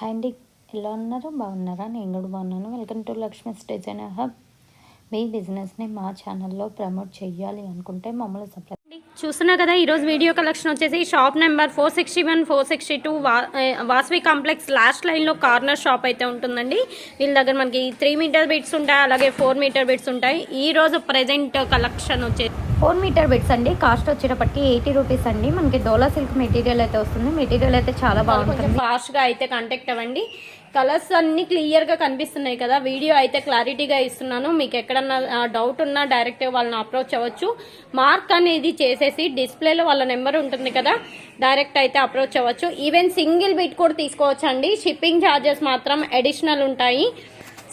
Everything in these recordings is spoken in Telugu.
హాయ్ అండి. ఎలా ఉన్నారు? బాగున్నారా? నేను కూడా బాగున్నాను. Welcome to Lakshmi's designer hub. మీ బిజినెస్ని మా ఛానల్లో ప్రమోట్ చేయాలి అనుకుంటే మమ్మల్ని సప్లై చూస్తున్నా కదా ఈరోజు వీడియో కలెక్షన్ వచ్చేసి shop number four sixty one four sixty two వా వాస్వి కాంప్లెక్స్ లాస్ట్ లైన్లో కార్నర్ షాప్ అయితే ఉంటుందండి. వీళ్ళ దగ్గర మనకి త్రీ మీటర్ బిట్స్ ఉంటాయి అలాగే ఫోర్ మీటర్ బిట్స్ ఉంటాయి. ఈ రోజు ప్రజెంట్ కలెక్షన్ వచ్చేసి ఫోర్ మీటర్ బిట్స్ అండి. కాస్ట్ వచ్చేటప్పటికి ఎయిటీ రూపీస్ అండి. మనకి డోలా సిల్క్ మెటీరియల్ అయితే వస్తుంది. మెటీరియల్ అయితే చాలా బాగుంటుంది. ఫాస్ట్గా అయితే కాంటాక్ట్ అవ్వండి. కలర్స్ అన్ని క్లియర్గా కనిపిస్తున్నాయి కదా. వీడియో అయితే క్లారిటీగా ఇస్తున్నాను. మీకు ఎక్కడన్నా డౌట్ ఉన్నా డైరెక్ట్ వాళ్ళని అప్రోచ్ అవ్వచ్చు. మార్క్ అనేది చేసేసి డిస్ప్లేలో వాళ్ళ నెంబర్ ఉంటుంది కదా డైరెక్ట్ అయితే అప్రోచ్ అవ్వచ్చు. ఈవెన్ సింగిల్ బిట్ కూడా తీసుకోవచ్చు అండి షిప్పింగ్ ఛార్జెస్ మాత్రం అడిషనల్ ఉంటాయి.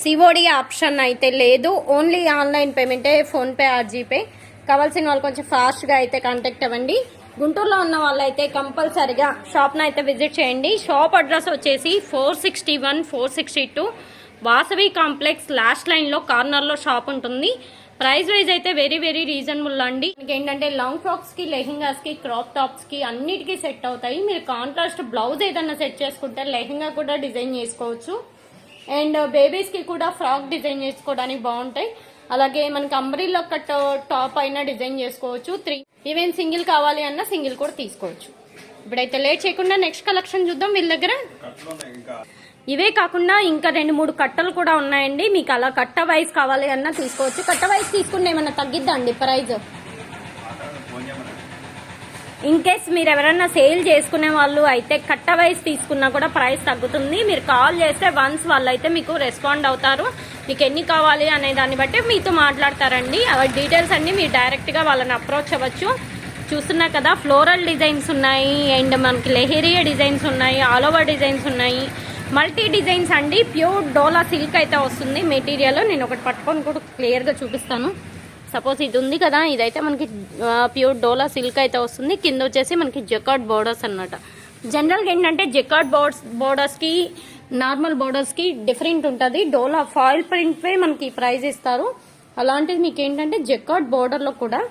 సిఓడి ఆప్షన్ అయితే లేదు. ఓన్లీ ఆన్లైన్ పేమెంటే ఫోన్పే ఆర్ జీపే. కావాల్సిన వాళ్ళు కొంచెం ఫాస్ట్గా అయితే కాంటాక్ట్ అవ్వండి. గుంటూరులో ఉన్న వాళ్ళైతే కంపల్సరిగా షాప్ను అయితే విజిట్ చేయండి. షాప్ అడ్రస్ వచ్చేసి four sixty one four sixty two Vasavi complex last లైన్లో కార్నర్లో షాప్ ఉంటుంది. ప్రైస్ వైజ్ అయితే వెరీ వెరీ రీజనబుల్ అండి. మీకు ఏంటంటే లాంగ్ ఫ్రాక్స్కి లెహెంగాస్కి క్రాప్ టాప్స్కి అన్నిటికీ సెట్ అవుతాయి. మీరు కాంట్రాస్ట్ బ్లౌజ్ ఏదన్నా సెట్ చేసుకుంటే లెహెంగా కూడా డిజైన్ చేసుకోవచ్చు. అండ్ బేబీస్కి కూడా ఫ్రాక్ డిజైన్ చేసుకోవడానికి బాగుంటాయి. అలాగే మనకి అంబ్రిల్లా కట్ టాప్ అయినా డిజైన్ చేసుకోవచ్చు. త్రీ ఈవెన్ సింగిల్ కావాలి అన్న సింగిల్ కూడా తీసుకోవచ్చు. ఇప్పుడైతే లేట్ చేయకుండా నెక్స్ట్ కలెక్షన్ చూద్దాం వీళ్ళ దగ్గర. ఇవే కాకుండా ఇంకా రెండు మూడు కట్టలు కూడా ఉన్నాయండి. మీకు అలా కట్ట వైజ్ కావాలి అన్నా తీసుకోవచ్చు. కట్ట వైజ్ తీసుకుంటే ఏమన్నా తగ్గిద్దండి ప్రైజ్ ఇన్ కేస్ మీరు ఎవరైనా సేల్ చేసుకునే వాళ్ళు అయితే కట్ట వైజ్ తీసుకున్నా కూడా ప్రైస్ తగ్గుతుంది. మీరు కాల్ చేస్తే వన్స్ వాళ్ళు అయితే మీకు రెస్పాండ్ అవుతారు. మీకు ఎన్ని కావాలి అనే దాన్ని బట్టి మీతో మాట్లాడతారండి. అవి డీటెయిల్స్ అన్ని మీరు డైరెక్ట్గా వాళ్ళని అప్రోచ్ అవ్వచ్చు. చూస్తున్నా కదా ఫ్లోరల్ డిజైన్స్ ఉన్నాయి. అండ్ మనకి లెహేరియా డిజైన్స్ ఉన్నాయి ఆల్ ఓవర్ డిజైన్స్ ఉన్నాయి. మల్టీ డిజైన్స్ అండి. ప్యూర్ డోలా సిల్క్ అయితే వస్తుంది. మెటీరియల్ నేను ఒకటి పట్టుకొని కూడా క్లియర్గా చూపిస్తాను. సపోజ్ ఇది ఉంది కదా ఇదైతే మనకి ప్యూర్ డోలా సిల్క్ అయితే వస్తుంది. కింద వచ్చేసి మనకి జకాట్ బోర్డర్స్ అన్నమాట. జనరల్గా ఏంటంటే జకాట్ బోర్డ్స్ బోర్డర్స్కి నార్మల్ బోర్డర్స్కి డిఫరెంట్ ఉంటుంది. డోలా ఫాయిల్ ప్రింట్పై మనకి ప్రైస్ ఇస్తారు. అలాంటిది మీకు ఏంటంటే జకాట్ బోర్డర్లో కూడా.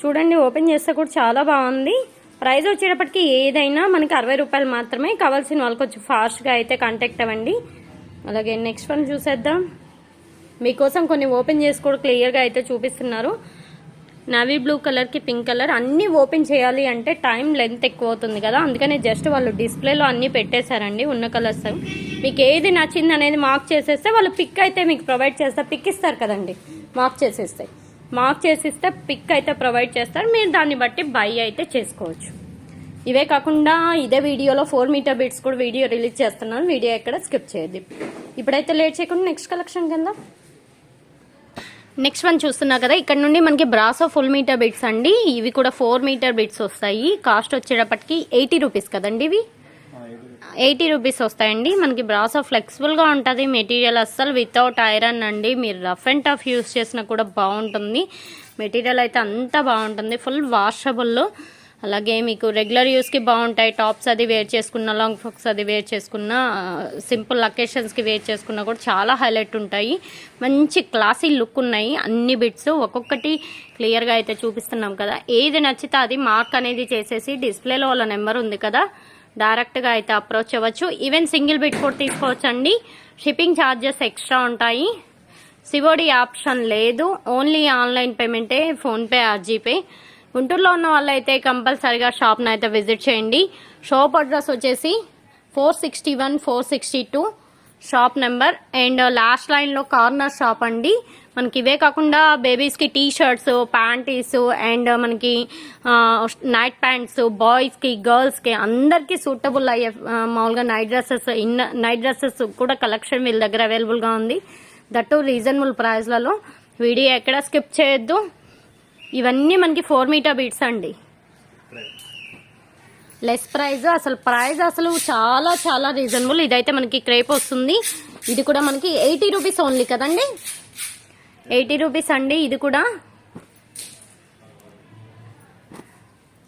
చూడండి ఓపెన్ చేస్తే కూడా చాలా బాగుంది. ప్రైస్ వచ్చేటప్పటికి ఏదైనా మనకి అరవై రూపాయలు మాత్రమే కావాల్సిన వాళ్ళకి కొంచెం ఫాస్ట్గా అయితే కాంటాక్ట్ అవ్వండి. అలాగే నెక్స్ట్ వన్ చూసేద్దాం. మీకోసం కొన్ని ఓపెన్ చేసి కూడా క్లియర్గా అయితే చూపిస్తున్నారు. నవీ బ్లూ కలర్కి పింక్ కలర్ అన్నీ ఓపెన్ చేయాలి అంటే టైం లెంత్ ఎక్కువ అవుతుంది కదా. అందుకనే జస్ట్ వాళ్ళు డిస్ప్లేలో అన్నీ పెట్టేశారండి ఉన్న కలర్స్. మీకు ఏది నచ్చింది అనేది మార్క్ చేసేస్తే వాళ్ళు పిక్ అయితే మీకు ప్రొవైడ్ చేస్తారు. పిక్ ఇస్తారు కదండి. మార్క్ చేసేస్తే. మార్క్ చేసిస్తే పిక్ అయితే ప్రొవైడ్ చేస్తారు. మీరు దాన్ని బట్టి బై అయితే చేసుకోవచ్చు. ఇవే కాకుండా ఇదే వీడియోలో ఫోర్ మీటర్ బిట్స్ కూడా వీడియో రిలీజ్ చేస్తున్నాను. వీడియో ఎక్కడ స్కిప్ చేయద్దు. ఇప్పుడైతే లేట్ చేయకుండా నెక్స్ట్ కలెక్షన్ కింద నెక్స్ట్ వన్ చూస్తున్నా కదా ఇక్కడ నుండి మనకి బ్రాసో ఫుల్ మీటర్ బిట్స్ అండి. ఇవి కూడా ఫోర్ మీటర్ బిట్స్ వస్తాయి. కాస్ట్ వచ్చేటప్పటికి ఎయిటీ రూపీస్ కదండి ఇవి? ఎయిటీ రూపీస్ వస్తాయండి. మనకి బ్రాసో ఫ్లెక్సిబుల్గా ఉంటుంది. మెటీరియల్ అస్సలు వితౌట్ ఐరన్ అండి. మీరు రఫ్ అండ్ టఫ్ యూస్ చేసినా కూడా బాగుంటుంది. మెటీరియల్ అయితే అంతా బాగుంటుంది. ఫుల్ వాషబుల్లో అలాగే మీకు రెగ్యులర్ యూస్కి బాగుంటాయి టాప్స్ అది వేర్ చేసుకున్న లాంగ్ ఫ్రాక్స్ అది వేర్ చేసుకున్న సింపుల్ లొకేషన్స్కి వేర్ చేసుకున్నా కూడా చాలా హైలైట్ ఉంటాయి. మంచి క్లాసీ లుక్ ఉన్నాయి అన్ని బిట్స్ ఒక్కొక్కటి క్లియర్గా అయితే చూపిస్తున్నాం కదా. ఏది నచ్చితే అది మార్క్ అనేది చేసేసి డిస్ప్లేలో వాళ్ళ నెంబర్ ఉంది కదా. డైరెక్ట్గా అయితే అప్రోచ్ అవ్వచ్చు. ఈవెన్ సింగిల్ బిట్ కూడా తీసుకోవచ్చు అండి షిప్పింగ్ ఛార్జెస్ ఎక్స్ట్రా ఉంటాయి సివోడి ఆప్షన్ లేదు. ఓన్లీ ఆన్లైన్ పేమెంటే ఫోన్పే ఆర్ జీపే గుంటూరులో ఉన్న వాళ్ళైతే కంపల్సరిగా షాప్ని అయితే విజిట్ చేయండి. షాప్ అడ్రస్ వచ్చేసి four sixty one four sixty two shop number. And last లైన్లో కార్నర్ షాప్ అండి. మనకి ఇవే కాకుండా బేబీస్కి టీ షర్ట్స్ ప్యాంటీస్ అండ్ మనకి నైట్ ప్యాంట్స్ బాయ్స్కి గర్ల్స్కి అందరికీ సూటబుల్ అయ్యే మామూలుగా night dresses in night dresses కూడా కలెక్షన్ వీళ్ళ దగ్గర అవైలబుల్గా ఉంది. దట్టు రీజనబుల్ ప్రైస్లలో. వీడియో ఎక్కడ స్కిప్ చేయొద్దు. ఇవన్నీ మనకి ఫోర్ మీటర్ బీట్స్ అండి. లెస్ ప్రైజ్ అసలు ప్రైస్ అసలు చాలా చాలా రీజనబుల్ ఇదైతే మనకి క్రేప్ వస్తుంది. ఇది కూడా మనకి ఎయిటీ రూపీస్ ఓన్లీ కదండి? ఎయిటీ రూపీస్ అండి ఇది కూడా.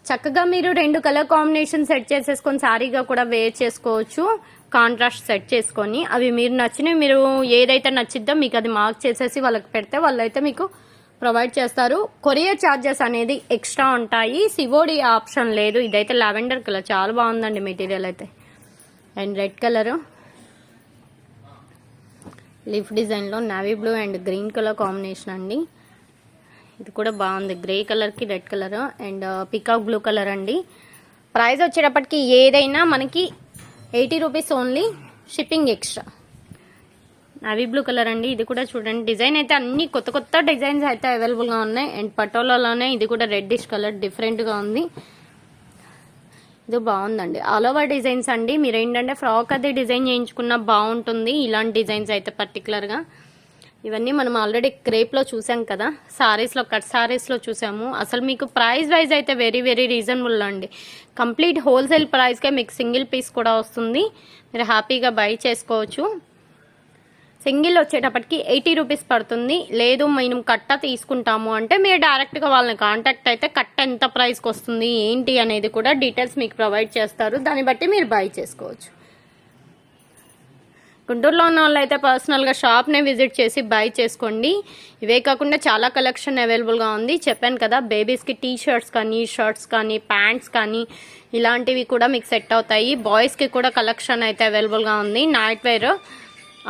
చక్కగా మీరు రెండు కలర్ కాంబినేషన్ సెట్ చేసేసుకొని సారీగా కూడా వేర్ చేసుకోవచ్చు. కాంట్రాస్ట్ సెట్ చేసుకొని. అవి మీరు నచ్చినవి మీరు ఏదైతే నచ్చిద్దో మీకు అది మార్క్ చేసేసి వాళ్ళకి పెడితే వాళ్ళైతే మీకు ప్రొవైడ్ చేస్తారు. కొరియర్ ఛార్జెస్ అనేది ఎక్స్ట్రా ఉంటాయి. సివోడి ఆప్షన్ లేదు. ఇదైతే లావెండర్ కలర్. చాలా బాగుందండి మెటీరియల్ అయితే. And red colour. లీఫ్ డిజైన్లో navy blue and green colour combination అండి. ఇది కూడా బాగుంది. గ్రే కలర్కి red colour and peacock blue colour అండి. ప్రైస్ వచ్చేటప్పటికి ఏదైనా మనకి eighty rupees only shipping extra. అవి బ్లూ కలర్ అండి. ఇది కూడా చూడండి. డిజైన్ అయితే అన్ని కొత్త కొత్త డిజైన్స్ అయితే అవైలబుల్గా ఉన్నాయి. అండ్ పటోలాలోనే ఇది కూడా రెడ్డిష్ కలర్ డిఫరెంట్గా ఉంది. ఇది బాగుందండి. ఆల్ ఓవర్ డిజైన్స్ అండి. మీరు ఏంటంటే ఫ్రాక్ అది డిజైన్ చేయించుకున్న బాగుంటుంది. ఇలాంటి డిజైన్స్ అయితే పర్టికులర్గా ఇవన్నీ మనం ఆల్రెడీ క్రేప్లో చూసాం కదా. సారీస్లో కట్ సారీస్లో చూసాము. అసలు మీకు ప్రైస్ వైజ్ అయితే వెరీ వెరీ రీజనబుల్ అండి. కంప్లీట్ హోల్సేల్ ప్రైస్కే మీకు సింగిల్ పీస్ కూడా వస్తుంది. మీరు హ్యాపీగా బై చేసుకోవచ్చు. సింగిల్ వచ్చేటప్పటికి ఎయిటీ రూపీస్ పడుతుంది. లేదు మేము కట్ట తీసుకుంటాము అంటే మీరు డైరెక్ట్గా వాళ్ళని కాంటాక్ట్ అయితే కట్ట ఎంత ప్రైస్కి వస్తుంది ఏంటి అనేది కూడా డీటెయిల్స్ మీకు ప్రొవైడ్ చేస్తారు. దాన్ని బట్టి మీరు బై చేసుకోవచ్చు. గుంటూరులో ఉన్న వాళ్ళు అయితే పర్సనల్గా షాప్నే విజిట్ చేసి బై చేసుకోండి. ఇవే కాకుండా చాలా కలెక్షన్ అవైలబుల్గా ఉంది. చెప్పాను కదా బేబీస్కి టీ షర్ట్స్ కానీ షర్ట్స్ కానీ ప్యాంట్స్ కానీ ఇలాంటివి కూడా మీకు సెట్ అవుతాయి. బాయ్స్కి కూడా కలెక్షన్ అయితే అవైలబుల్గా ఉంది. నైట్ వేర్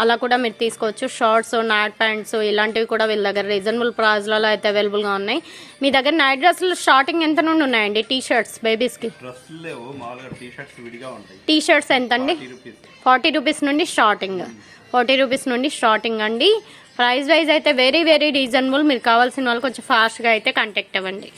అలా కూడా మీరు తీసుకోవచ్చు. షార్ట్స్ నైట్ ప్యాంట్స్ ఇలాంటివి కూడా వీళ్ళ దగ్గర రీజనబుల్ ప్రైస్లలో అయితే అవైలబుల్గా ఉన్నాయి. మీ దగ్గర నైట్ డ్రెస్సులు స్టార్టింగ్ ఎంత నుండి ఉన్నాయండి? టీ షర్ట్స్ బేబీస్కి టీ షర్ట్స్ ఎంత అండి ఫార్టీ రూపీస్ నుండి స్టార్టింగ్ ఫార్టీ రూపీస్ నుండి స్టార్టింగ్ అండి. ప్రైస్ వైజ్ అయితే వెరీ వెరీ రీజనబుల్ మీరు కావాల్సిన వాళ్ళు కొంచెం ఫాస్ట్గా అయితే కాంటాక్ట్ అవ్వండి.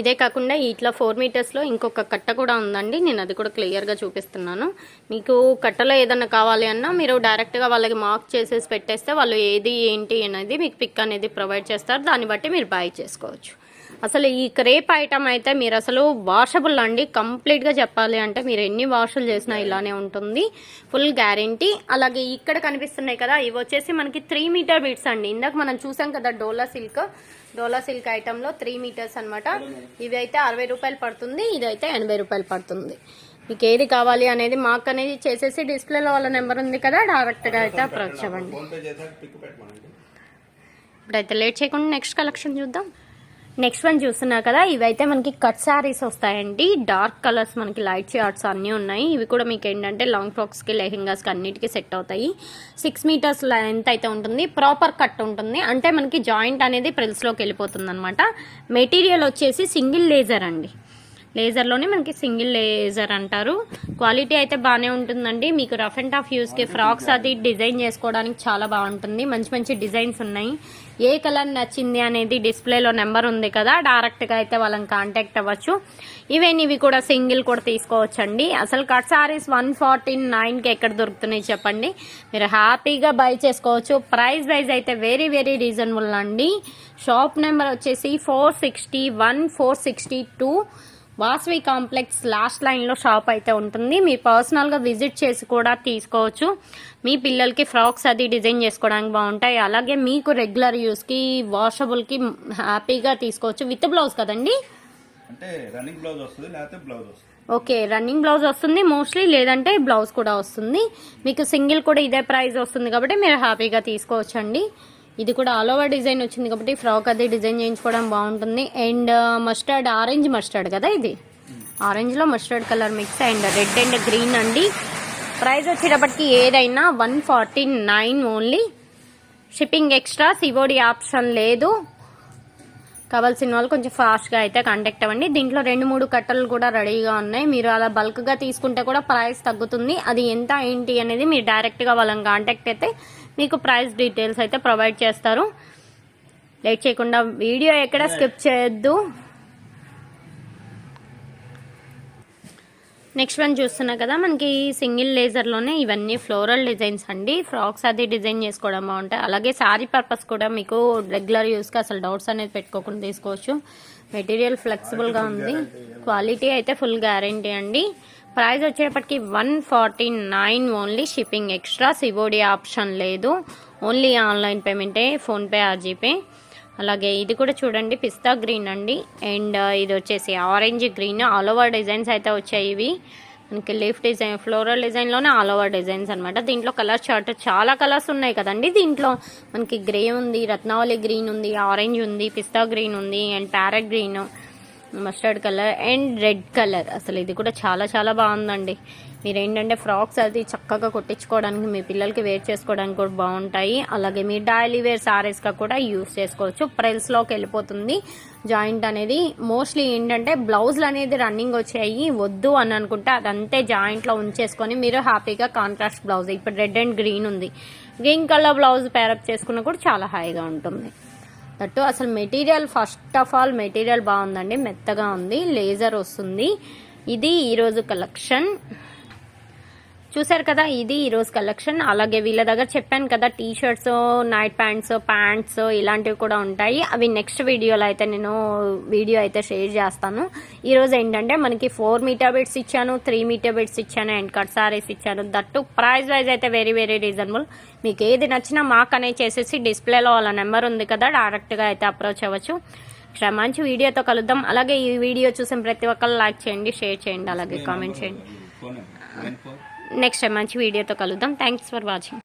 ఇదే కాకుండా ఇట్లా ఫోర్ మీటర్స్లో ఇంకొక కట్ట కూడా ఉందండి. నేను అది కూడా క్లియర్గా చూపిస్తున్నాను. మీకు కట్టలో ఏదన్నా కావాలి అన్నా మీరు డైరెక్ట్గా వాళ్ళకి మార్క్ చేసేసి పెట్టేస్తే వాళ్ళు ఏది ఏంటి అనేది మీకు పిక్ అనేది ప్రొవైడ్ చేస్తారు. దాన్ని బట్టి మీరు బై చేసుకోవచ్చు. అసలు ఈ క్రేప్ ఐటమ్ అయితే మీరు అసలు వాషబుల్ అండి. కంప్లీట్గా చెప్పాలి అంటే మీరు ఎన్ని వాషులు చేసినా ఇలానే ఉంటుంది. ఫుల్ గ్యారంటీ అలాగే ఇక్కడ కనిపిస్తున్నాయి కదా ఇవి వచ్చేసి మనకి త్రీ మీటర్ బీట్స్ అండి. ఇందాక మనం చూసాం కదా డోలా సిల్క్ డోలా సిల్క్ ఐటెంలో త్రీ మీటర్స్ అనమాట ఇవి అయితే అరవై రూపాయలు పడుతుంది ఇది అయితే ఎనభై రూపాయలు పడుతుంది. మీకు ఏది కావాలి అనేది మాకు అనేది చేసేసి డిస్ప్లేలో వాళ్ళ నెంబర్ ఉంది కదా డైరెక్ట్గా అయితే అప్రోచ్ అవ్వండి. ఇప్పుడైతే లేట్ చేయకుండా నెక్స్ట్ కలెక్షన్ చూద్దాం. నెక్స్ట్ వన్ చూస్తున్నారు కదా ఇవైతే మనకి కట్ శారీస్ వస్తాయండి. డార్క్ కలర్స్ మనకి లైట్ షార్ట్స్ అన్నీ ఉన్నాయి. ఇవి కూడా మీకు ఏంటంటే లాంగ్ ఫ్రాక్స్కి లెహెంగాస్కి అన్నిటికీ సెట్ అవుతాయి. సిక్స్ మీటర్స్ లెంత్ అయితే ఉంటుంది. ప్రాపర్ కట్ ఉంటుంది. అంటే మనకి జాయింట్ అనేది ప్రిల్స్లోకి వెళ్ళిపోతుంది అనమాట మెటీరియల్ వచ్చేసి సింగిల్ లేజర్ అండి. లేజర్లోనే మనకి సింగిల్ లేజర్ అంటారు. క్వాలిటీ అయితే బాగానే ఉంటుందండి. మీకు రఫ్ అండ్ టఫ్ యూస్కి ఫ్రాక్స్ అది డిజైన్ చేసుకోవడానికి చాలా బాగుంటుంది. మంచి మంచి డిజైన్స్ ఉన్నాయి. ఏ కలర్ నచ్చింది అనేది డిస్ప్లేలో నెంబర్ ఉంది కదా డైరెక్ట్గా అయితే వాళ్ళని కాంటాక్ట్ అవ్వచ్చు. ఈవెన్ ఇవి కూడా సింగిల్ కూడా తీసుకోవచ్చండి. అసలు కట్ సారీస్ వన్ ఫార్టీ నైన్కి ఎక్కడ దొరుకుతున్నాయి చెప్పండి. మీరు హ్యాపీగా బై చేసుకోవచ్చు. ప్రైస్ వైజ్ అయితే వెరీ వెరీ రీజనబుల్ అండి. షాప్ నెంబర్ వచ్చేసి four sixty one four sixty two Vasavi complex last లైన్లో షాప్ అయితే ఉంటుంది. మీరు పర్సనల్గా విజిట్ చేసి కూడా తీసుకోవచ్చు. మీ పిల్లలకి ఫ్రాక్స్ అది డిజైన్ చేసుకోవడానికి బాగుంటాయి. అలాగే మీకు రెగ్యులర్ యూస్కి వాషబుల్కి హ్యాపీగా తీసుకోవచ్చు. విత్ బ్లౌజ్ కదండి? అంటే రన్నింగ్ బ్లౌజ్ వస్తుంది లేకపోతే బ్లౌజ్ వస్తుంది. ఓకే రన్నింగ్ బ్లౌజ్ వస్తుంది మోస్ట్లీ లేదంటే బ్లౌజ్ కూడా వస్తుంది. మీకు సింగిల్ కూడా ఇదే ప్రైస్ వస్తుంది కాబట్టి మీరు హ్యాపీగా తీసుకోవచ్చండి. ఇది కూడా ఆల్ ఓవర్ డిజైన్ వచ్చింది కాబట్టి ఫ్రాక్ అది డిజైన్ చేయించుకోవడం బాగుంటుంది. అండ్ మస్టర్డ్ ఆరెంజ్ మస్టర్డ్ కదా ఇది? ఆరెంజ్లో mustard colour mix and red and green అండి. ప్రైస్ వచ్చేటప్పటికి ఏదైనా one forty nine only shipping extra COD option లేదు. కావాల్సిన వాళ్ళు కొంచెం ఫాస్ట్గా అయితే కాంటాక్ట్ అవ్వండి. దీంట్లో రెండు మూడు కట్టలు కూడా రెడీగా ఉన్నాయి. మీరు అలా బల్క్గా తీసుకుంటే కూడా ప్రైస్ తగ్గుతుంది. అది ఎంత ఏంటి అనేది మీరు డైరెక్ట్గా వాళ్ళని కాంటాక్ట్ అయితే మీకు ప్రైస్ డీటెయిల్స్ అయితే ప్రొవైడ్ చేస్తారు. లేట్ చేయకుండా వీడియో ఎక్కడ స్కిప్ చేయొద్దు. నెక్స్ట్ వన్ చూస్తున్నా కదా మనకి సింగిల్ లేజర్లోనే ఇవన్నీ ఫ్లోరల్ డిజైన్స్ అండి. ఫ్రాక్స్ అది డిజైన్ చేసుకోవడం బాగుంటాయి. అలాగే శారీ పర్పస్ కూడా మీకు రెగ్యులర్ యూస్కి అసలు డౌట్స్ అనేది పెట్టుకోకుండా తీసుకోవచ్చు. మెటీరియల్ ఫ్లెక్సిబుల్గా ఉంది. క్వాలిటీ అయితే ఫుల్ గ్యారంటీ అండి. ప్రైస్ వచ్చేటప్పటికి one forty nine only shipping extra. COD option లేదు. ఓన్లీ ఆన్లైన్ పేమెంటే ఫోన్పే ఆ జీపే. అలాగే ఇది కూడా చూడండి పిస్తా గ్రీన్ అండి. అండ్ ఇది వచ్చేసి orange green. All over designs అయితే వచ్చాయి ఇవి. మనకి లీఫ్ డిజైన్ ఫ్లోరల్ డిజైన్లోనే ఆల్ ఓవర్ డిజైన్స్ అనమాట దీంట్లో కలర్ చార్ట్ చాలా కలర్స్ ఉన్నాయి కదండి దీంట్లో. మనకి గ్రే ఉంది రత్నావళి గ్రీన్ ఉంది ఆరెంజ్ ఉంది పిస్తా గ్రీన్ ఉంది and parrot green. Mustard colour and red colour. అసలు ఇది కూడా చాలా చాలా బాగుందండి. మీరు ఏంటంటే ఫ్రాక్స్ అది చక్కగా కుట్టించుకోవడానికి మీ పిల్లలకి వేర్ చేసుకోవడానికి కూడా బాగుంటాయి. అలాగే మీ డైలీ వేర్ సారీస్గా కూడా యూస్ చేసుకోవచ్చు. ప్రైల్స్లోకి వెళ్ళిపోతుంది. జాయింట్ అనేది మోస్ట్లీ ఏంటంటే బ్లౌజులు అనేది రన్నింగ్ వచ్చాయి. వద్దు అని అనుకుంటే అదంతే జాయింట్లో ఉంచేసుకొని మీరు హ్యాపీగా కాంట్రాస్ట్ బ్లౌజ్ ఇప్పుడు రెడ్ అండ్ గ్రీన్ ఉంది. Green colour blouse pair up చేసుకున్నా కూడా చాలా హాయిగా ఉంటుంది. దట్టు అసలు material first of all material బాగుందండి మెత్తగా ఉంది లేజర్ వస్తుంది. ఇది ఈరోజు కలెక్షన్. చూసారు కదా ఇది ఈరోజు కలెక్షన్. అలాగే వీళ్ళ దగ్గర చెప్పాను కదా T shirts night pants pants ఇలాంటివి కూడా ఉంటాయి. అవి నెక్స్ట్ వీడియోలో అయితే నేను వీడియో అయితే షేర్ చేస్తాను. ఈరోజు ఏంటంటే మనకి ఫోర్ మీటర్ బిట్స్ ఇచ్చాను త్రీ మీటర్ బిట్స్ ఇచ్చాను అండ్ కట్ సారీస్ ఇచ్చాను. దట్టు ప్రైస్ వైజ్ అయితే వెరీ వెరీ రీజనబుల్. మీకు ఏది నచ్చినా మాకు అనేది చేసేసి డిస్ప్లేలో వాళ్ళ నెంబర్ ఉంది కదా డైరెక్ట్గా అయితే అప్రోచ్ అవ్వచ్చు. మంచి వీడియోతో కలుద్దాం. అలాగే ఈ వీడియో చూసిన ప్రతి ఒక్కరు లైక్ చేయండి షేర్ చేయండి అలాగే కామెంట్ చేయండి. నెక్స్ట్ టైం మంచి వీడియోతో కలుద్దాం. Thanks for watching